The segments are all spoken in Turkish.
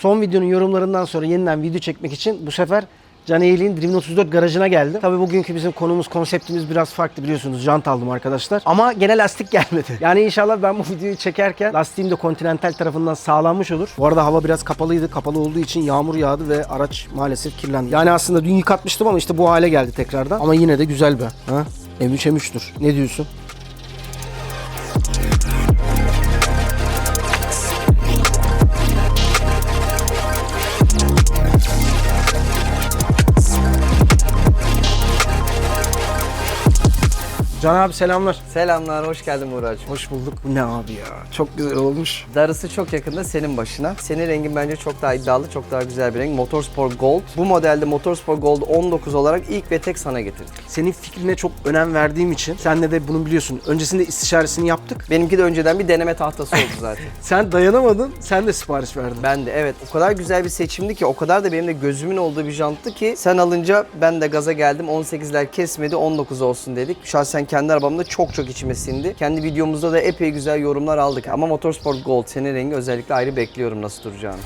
Son videonun yorumlarından sonra yeniden video çekmek için bu sefer Can Eğili'nin Driven 34 garajına geldim. Tabii bugünkü bizim konumuz, konseptimiz biraz farklı biliyorsunuz. Jant aldım arkadaşlar. Ama gene lastik gelmedi. Yani inşallah ben bu videoyu çekerken lastiğim de Continental tarafından sağlanmış olur. Bu arada hava biraz kapalıydı. Kapalı olduğu için yağmur yağdı ve araç maalesef kirlendi. Yani aslında dün yıkatmıştım ama işte bu hale geldi tekrardan. Ama yine de güzel be. Ha? M3 M3'tür. Ne diyorsun? Can abi selamlar. Selamlar, hoş geldin Murat'cığım. Hoş bulduk. Bu ne abi ya? Çok güzel olmuş. Darısı çok yakında senin başına. Senin rengin bence çok daha iddialı, çok daha güzel bir renk. Motorsport Gold. Bu modelde Motorsport Gold 19 olarak ilk ve tek sana getirdik. Senin fikrine çok önem verdiğim için senle de bunu biliyorsun. Öncesinde istişaresini yaptık. Benimki de önceden bir deneme tahtası oldu zaten. Sen dayanamadın, sen de sipariş verdin. ben de evet o kadar güzel bir seçimdi ki o kadar da benim de gözümün olduğu bir janttı ki sen alınca ben de gaza geldim 18'ler kesmedi 19 olsun dedik. Şahsen kendi arabamda çok çok içime sindi. Kendi videomuzda da epey güzel yorumlar aldık ama Motorsport Gold senin rengi özellikle ayrı bekliyorum nasıl duracağını.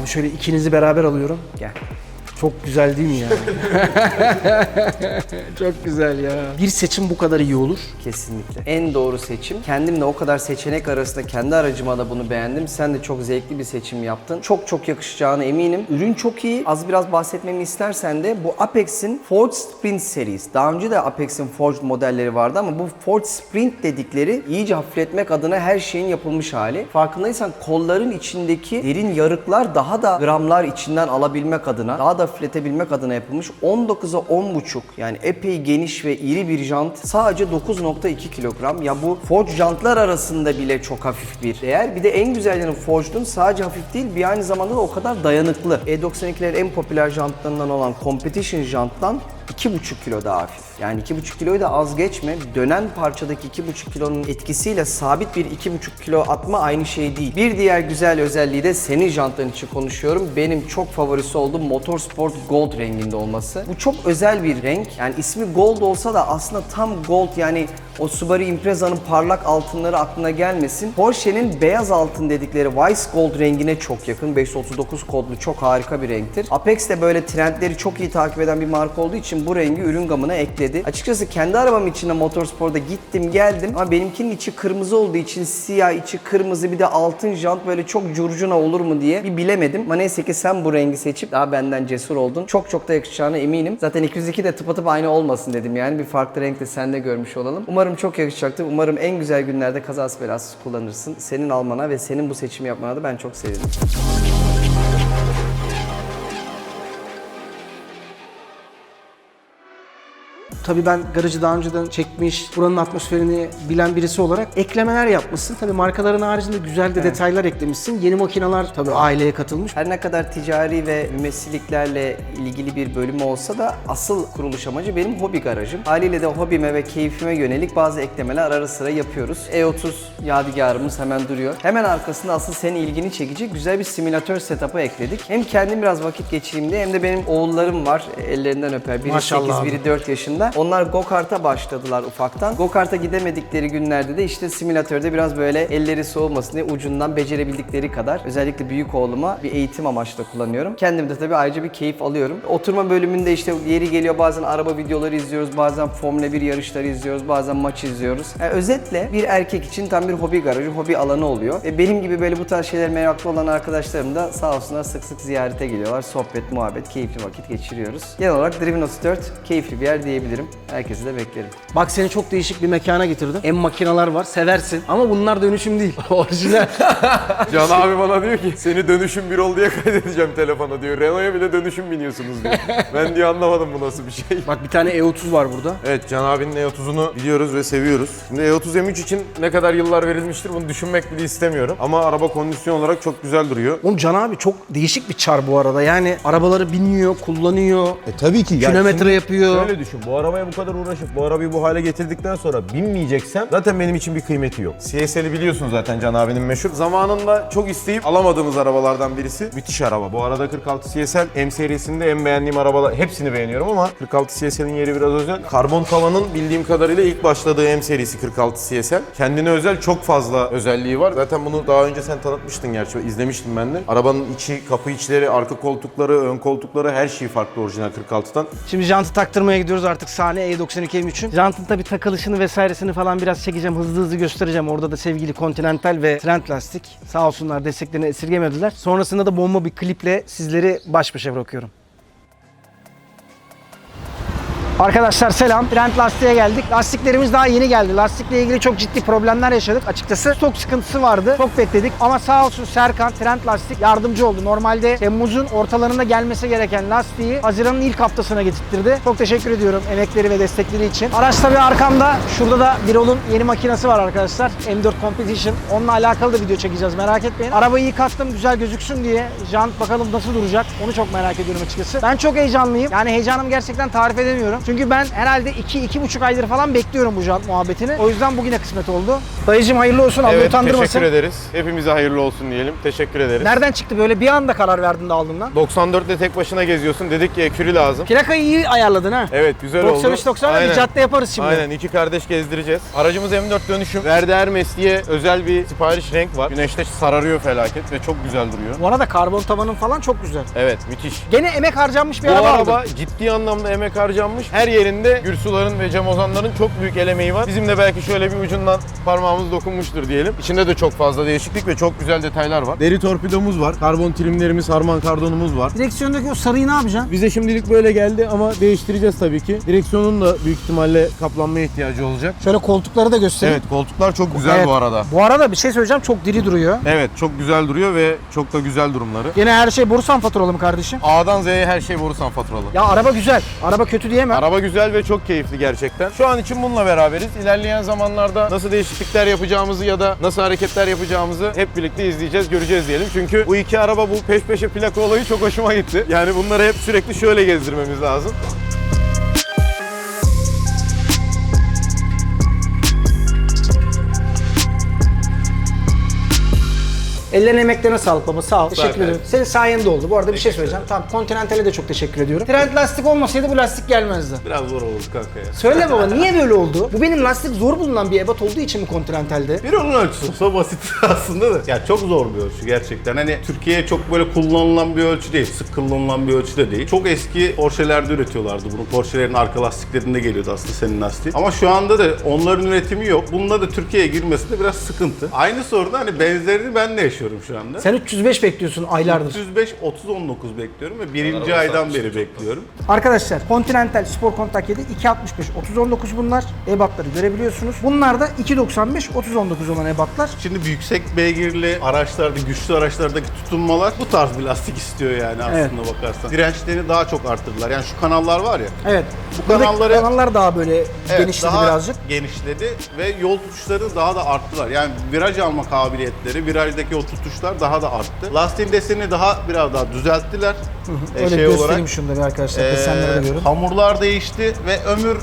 Abi şöyle ikinizi beraber alıyorum. Gel. Çok güzel değil mi ya? çok güzel ya. Bir seçim bu kadar iyi olur. Kesinlikle. En doğru seçim. Kendim de o kadar seçenek arasında kendi aracıma da bunu beğendim. Sen de çok zevkli bir seçim yaptın. Çok çok yakışacağına eminim. Ürün çok iyi. Az biraz bahsetmemi istersen de bu Apex'in Forged Sprint serisi. Daha önce de Apex'in Forged modelleri vardı ama bu Forged Sprint dedikleri iyice hafifletmek adına her şeyin yapılmış hali. Farkındaysan kolların içindeki derin yarıklar daha da gramlar içinden alabilmek adına, daha da hafifletebilmek adına yapılmış. 19'a 10.5 yani epey geniş ve iri bir jant. Sadece 9.2 kilogram. Ya bu Forged jantlar arasında bile çok hafif bir değer. Bir de en güzel yanı Forged'un sadece hafif değil bir aynı zamanda da o kadar dayanıklı. E92'lerin en popüler jantlarından olan Competition janttan 2,5 kilo daha hafif. Yani 2,5 kiloyu da az geçme. Dönen parçadaki 2,5 kilonun etkisiyle sabit bir 2,5 kilo atma aynı şey değil. Bir diğer güzel özelliği de senin jantların için konuşuyorum. Benim çok favorisi oldu Motorsport Gold renginde olması. Bu çok özel bir renk. Yani ismi Gold olsa da aslında tam Gold yani o Subaru Impreza'nın parlak altınları aklına gelmesin. Porsche'nin beyaz altın dedikleri Vice Gold rengine çok yakın. 539 kodlu çok harika bir renktir. Apex de böyle trendleri çok iyi takip eden bir marka olduğu için bu rengi ürün gamına ekledi. Açıkçası kendi arabam içinde Motorsport'da gittim geldim ama benimkinin içi kırmızı olduğu için siyah içi kırmızı bir de altın jant böyle çok curcuna olur mu diye bir bilemedim. Ama neyse ki sen bu rengi seçip daha benden cesur oldun. Çok çok da yakışacağına eminim. Zaten 202 de tıpatıp aynı olmasın dedim yani. Bir farklı renk de sende görmüş olalım. Umarım çok yakışacaktır. Umarım en güzel günlerde kazası belasız kullanırsın. Senin almana ve senin bu seçimi yapmana da ben çok sevindim. Tabii ben garajı daha önceden çekmiş, buranın atmosferini bilen birisi olarak eklemeler yapmışsın. Tabii markaların haricinde güzel de detaylar eklemişsin. Yeni makineler tabii aileye katılmış. Her ne kadar ticari ve mümessilliklerle ilgili bir bölümü olsa da asıl kuruluş amacı benim hobi garajım. Haliyle de hobime ve keyfime yönelik bazı eklemeler ara sıra yapıyoruz. E30 yadigarımız hemen duruyor. Hemen arkasında asıl senin ilgini çekecek güzel bir simülatör setup'ı ekledik. Hem kendim biraz vakit geçireyim diye hem de benim oğullarım var. Ellerinden öper. Biri Maşallah 8, biri 4 yaşında. Onlar go-kart'a başladılar ufaktan. Go-kart'a gidemedikleri günlerde de işte simülatörde biraz böyle elleri soğumasın diye ucundan becerebildikleri kadar özellikle büyük oğluma bir eğitim amaçlı kullanıyorum. Kendim de tabii ayrıca bir keyif alıyorum. Oturma bölümünde işte yeri geliyor bazen araba videoları izliyoruz, bazen Formula 1 yarışları izliyoruz, bazen maç izliyoruz. Yani özetle bir erkek için tam bir hobi garajı, hobi alanı oluyor. E benim gibi böyle bu tarz şeyler meraklı olan arkadaşlarım da sağ olsunlar sık sık ziyarete geliyorlar. Sohbet, muhabbet, keyifli vakit geçiriyoruz. Genel olarak Driven 34 keyifli bir yer diyebilirim. Herkesi de beklerim. Bak seni çok değişik bir mekana getirdim. Hem makineler var, seversin. Ama bunlar dönüşüm değil. Orijinal. Can abi bana diyor ki seni dönüşüm bir ol diye kaydedeceğim telefona diyor. Renault'a bile dönüşüm biniyorsunuz diyor. ben diyor anlamadım bu nasıl bir şey. Bak bir tane E30 var burada. Evet Can abinin E30'unu biliyoruz ve seviyoruz. Şimdi E30 M3 için ne kadar yıllar verilmiştir bunu düşünmek bile istemiyorum. Ama araba kondisyon olarak çok güzel duruyor. Oğlum Can abi çok değişik bir çar bu arada. Yani arabaları biniyor, kullanıyor. E tabii ki. Kilometre şimdi yapıyor. Şöyle düşün. Bu araba arabaya bu kadar uğraşıp bu arabayı bu hale getirdikten sonra binmeyeceksem zaten benim için bir kıymeti yok. CSL'i biliyorsun zaten Can abinin meşhur. Zamanında çok isteyip alamadığımız arabalardan birisi. Müthiş araba. Bu arada 46 CSL M serisinde en beğendiğim arabalar. Hepsini beğeniyorum ama 46 CSL'in yeri biraz özel. Karbon tavanın bildiğim kadarıyla ilk başladığı M serisi 46 CSL. Kendine özel çok fazla özelliği var. Zaten bunu daha önce sen tanıtmıştın gerçi. izlemiştim ben de. Arabanın içi, kapı içleri, arka koltukları, ön koltukları her şeyi farklı orijinal 46'tan. Şimdi jantı taktırmaya gidiyoruz artık sahne E92 M3'ün. Jantın tabii takılışını vesairesini falan biraz çekeceğim. Hızlı hızlı göstereceğim. Orada da sevgili Continental ve Trend Lastik sağ olsunlar desteklerini esirgemediler. Sonrasında da bomba bir kliple sizleri baş başa bırakıyorum. Arkadaşlar selam. Trend Lastik'e geldik. Lastiklerimiz daha yeni geldi. Lastikle ilgili çok ciddi problemler yaşadık. Açıkçası stok sıkıntısı vardı. Çok bekledik. Ama sağ olsun Serkan Trend Lastik yardımcı oldu. Normalde Temmuz'un ortalarında gelmesi gereken lastiği Haziran'ın ilk haftasına getirttirdi. Çok teşekkür ediyorum emekleri ve destekleri için. Araç tabii arkamda. Şurada da Birol'un yeni makinesi var arkadaşlar. M4 Competition. Onunla alakalı da video çekeceğiz merak etmeyin. Arabayı yıkattım güzel gözüksün diye. Jant bakalım nasıl duracak. Onu çok merak ediyorum açıkçası. Ben çok heyecanlıyım. Yani heyecanımı gerçekten tarif edemiyorum. Çünkü ben herhalde 2-2,5 aydır falan bekliyorum bu jant muhabbetini. O yüzden bugüne kısmet oldu. Dayıcım hayırlı olsun. Allah Evet utandırmasın. teşekkür ederiz. Hepimize hayırlı olsun diyelim. Teşekkür ederiz. Nereden çıktı böyle bir anda karar verdin de aldın lan? 94'te tek başına geziyorsun. Dedik ki ekürü lazım. Plakayı iyi ayarladın ha. Evet güzel oldu. 93-90 bir cadde yaparız şimdi. Aynen iki kardeş gezdireceğiz. Aracımız M4 dönüşüm. Verde Hermes diye özel bir sipariş renk var. Güneşte sararıyor felaket ve çok güzel duruyor. Bu arada karbon tavanın falan çok güzel. Evet müthiş. Gene emek harcanmış bir Bu araba, araba ciddi anlamda emek harcanmış. Her yerinde Gürsuların ve Cem Ozanların çok büyük el emeği var. Bizim de belki şöyle bir ucundan parmağımız dokunmuştur diyelim. İçinde de çok fazla değişiklik ve çok güzel detaylar var. Deri torpidomuz var. Karbon trimlerimiz, harman kardonumuz var. Direksiyondaki o sarıyı ne yapacaksın? Bize şimdilik böyle geldi ama değiştireceğiz tabii ki. Direksiyonun da büyük ihtimalle kaplanmaya ihtiyacı olacak. Şöyle koltukları da göstereyim. Evet koltuklar çok güzel Evet. bu arada. Bu arada bir şey söyleyeceğim çok diri duruyor. Evet çok güzel duruyor ve çok da güzel durumları. Yine her şey borusan faturalı mı kardeşim? A'dan Z'ye her şey Borusan faturalı. Ya araba güzel. Araba kötü diyemem. Araba güzel ve çok keyifli gerçekten. Şu an için bununla beraberiz. İlerleyen zamanlarda nasıl değişiklikler yapacağımızı ya da nasıl hareketler yapacağımızı hep birlikte izleyeceğiz, göreceğiz diyelim. Çünkü bu iki araba bu peş peşe plaka olayı çok hoşuma gitti. Yani bunları hep sürekli şöyle gezdirmemiz lazım. Ellerine emeklerine sağlık baba sağ ol. Teşekkür ederim. Senin sayende oldu. Bu arada bir şey söyleyeceğim. Tamam Continental'e de çok teşekkür ediyorum. Trend lastik olmasaydı bu lastik gelmezdi. Biraz zor oldu kanka ya. Söyle baba niye böyle oldu? Bu benim lastik zor bulunan bir ebat olduğu için mi Continental'de? Bir onun ölçüsü olsa basit aslında da. Ya çok zor bir ölçü gerçekten. Hani Türkiye'ye çok böyle kullanılan bir ölçü değil. Sık kullanılan bir ölçü de değil. Çok eski Porsche'lerde üretiyorlardı bunu. Porsche'lerin arka lastiklerinde geliyordu aslında senin lastiğin. Ama şu anda da onların üretimi yok. Bunda da Türkiye'ye girmesi de biraz sıkıntı. Aynı soruda hani benzerini ben de yaşıyorum şu anda. Sen 305 bekliyorsun aylardır. 35 30 19 bekliyorum ve birinci aydan beri bekliyorum. Arkadaşlar Continental Spor Kontak 7 265 3019 bunlar. Ebatları görebiliyorsunuz. Bunlar da 295 3019 olan ebatlar. Şimdi yüksek beygirli araçlarda, güçlü araçlardaki tutunmalar bu tarz bir lastik istiyor yani aslında Evet. bakarsan. Dirençlerini daha çok arttırdılar. Yani şu kanallar var ya. Evet. Bu Buradaki kanalları- kanallar daha böyle Evet, genişledi daha birazcık. genişledi ve yol tutuşları daha da arttılar. Yani viraj alma kabiliyetleri, virajdaki o tutuşlar daha da arttı. Lastiğin desenini daha biraz daha düzelttiler. Ee, Öyle şey göstereyim olarak. şunu da bir arkadaşlar. Ee, Desenleri de görün. hamurlar değişti ve ömür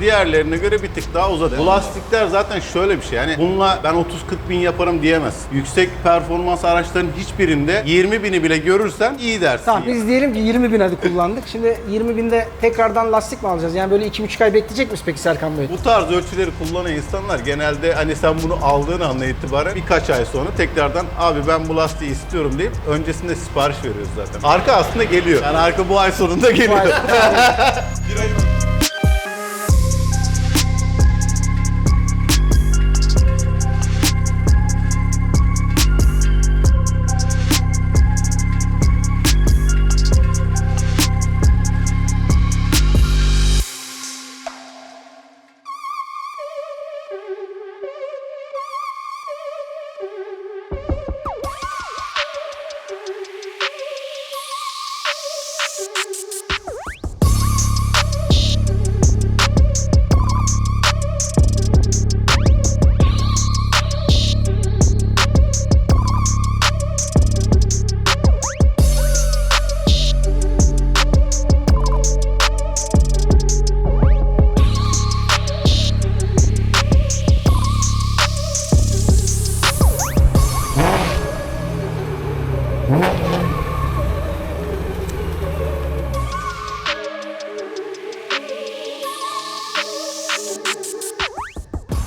diğerlerine göre bir tık daha uzadı. Bu lastikler zaten şöyle bir şey yani bununla ben 30-40 bin yaparım diyemez. Yüksek performans araçların hiçbirinde 20 bini bile görürsen iyi dersin. Tamam yani. biz diyelim ki 20 bin hadi kullandık. Şimdi 20 binde tekrardan lastik mi alacağız? Yani böyle 2,5 ay bekleyecek miyiz peki Serkan Bey? Bu tarz ölçüleri kullanan insanlar genelde hani sen bunu aldığın andan itibaren birkaç ay sonra tekrardan abi ben bu lastiği istiyorum deyip öncesinde sipariş veriyoruz zaten. Arka aslında geliyor. Yani arka bu ay sonunda geliyor.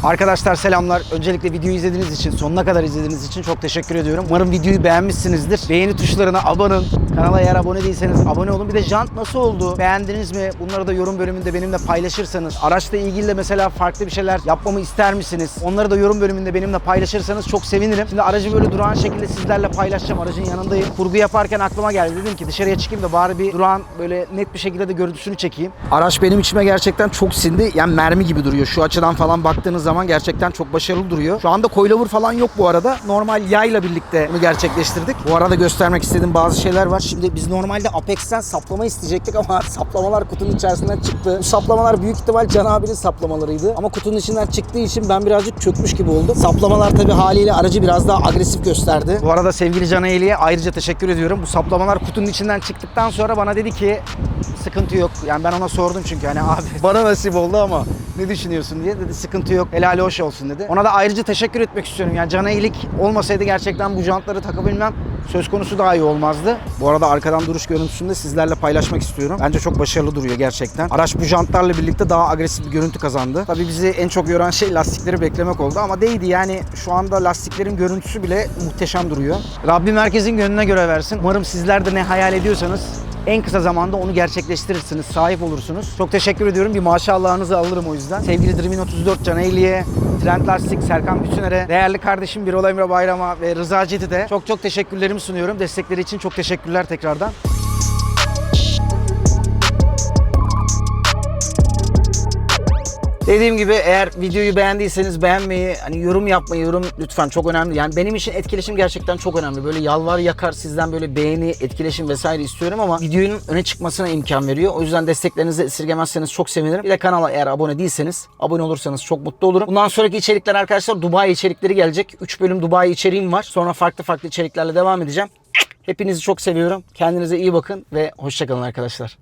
Arkadaşlar selamlar. Öncelikle videoyu izlediğiniz için, sonuna kadar izlediğiniz için çok teşekkür ediyorum. Umarım videoyu beğenmişsinizdir. Beğeni tuşlarına abanın, Kanala eğer abone değilseniz abone olun. Bir de jant nasıl oldu? Beğendiniz mi? Bunları da yorum bölümünde benimle paylaşırsanız. Araçla ilgili de mesela farklı bir şeyler yapmamı ister misiniz? Onları da yorum bölümünde benimle paylaşırsanız çok sevinirim. Şimdi aracı böyle durağan şekilde sizlerle paylaşacağım. Aracın yanındayım. Kurgu yaparken aklıma geldi. Dedim ki dışarıya çıkayım da bari bir durağan böyle net bir şekilde de görüntüsünü çekeyim. Araç benim içime gerçekten çok sindi. Yani mermi gibi duruyor. Şu açıdan falan baktığınız zaman gerçekten çok başarılı duruyor. Şu anda coilover falan yok bu arada. Normal yayla birlikte bunu gerçekleştirdik. Bu arada göstermek istediğim bazı şeyler var. Şimdi biz normalde Apex'ten saplama isteyecektik ama saplamalar kutunun içerisinden çıktı. Bu saplamalar büyük ihtimal Can abinin saplamalarıydı. Ama kutunun içinden çıktığı için ben birazcık çökmüş gibi oldum. Saplamalar tabii haliyle aracı biraz daha agresif gösterdi. Bu arada sevgili Can Eğli'ye ayrıca teşekkür ediyorum. Bu saplamalar kutunun içinden çıktıktan sonra bana dedi ki sıkıntı yok. Yani ben ona sordum çünkü hani abi bana nasip oldu ama ne düşünüyorsun diye dedi sıkıntı yok helal hoş olsun dedi. Ona da ayrıca teşekkür etmek istiyorum. Yani Can iyilik olmasaydı gerçekten bu jantları takabilmem söz konusu daha iyi olmazdı. Bu arada arkadan duruş görüntüsünü de sizlerle paylaşmak istiyorum. Bence çok başarılı duruyor gerçekten. Araç bu jantlarla birlikte daha agresif bir görüntü kazandı. Tabii bizi en çok yoran şey lastikleri beklemek oldu ama değdi yani şu anda lastiklerin görüntüsü bile muhteşem duruyor. Rabbim herkesin gönlüne göre versin. Umarım sizler de ne hayal ediyorsanız en kısa zamanda onu gerçekleştirirsiniz, sahip olursunuz. Çok teşekkür ediyorum. Bir maşallahınızı alırım o yüzden. Sevgili Dreamin 34 Can Eğli'ye, Trend Lastik, Serkan Bütüner'e, değerli kardeşim Birol Emre Bayram'a ve Rıza Cetit'e çok çok teşekkürlerimi sunuyorum. Destekleri için çok teşekkürler tekrardan. Dediğim gibi eğer videoyu beğendiyseniz beğenmeyi, hani yorum yapmayı, yorum lütfen çok önemli. Yani benim için etkileşim gerçekten çok önemli. Böyle yalvar yakar sizden böyle beğeni, etkileşim vesaire istiyorum ama videonun öne çıkmasına imkan veriyor. O yüzden desteklerinizi esirgemezseniz çok sevinirim. Bir de kanala eğer abone değilseniz, abone olursanız çok mutlu olurum. Bundan sonraki içerikler arkadaşlar Dubai içerikleri gelecek. 3 bölüm Dubai içeriğim var. Sonra farklı farklı içeriklerle devam edeceğim. Hepinizi çok seviyorum. Kendinize iyi bakın ve hoşçakalın arkadaşlar.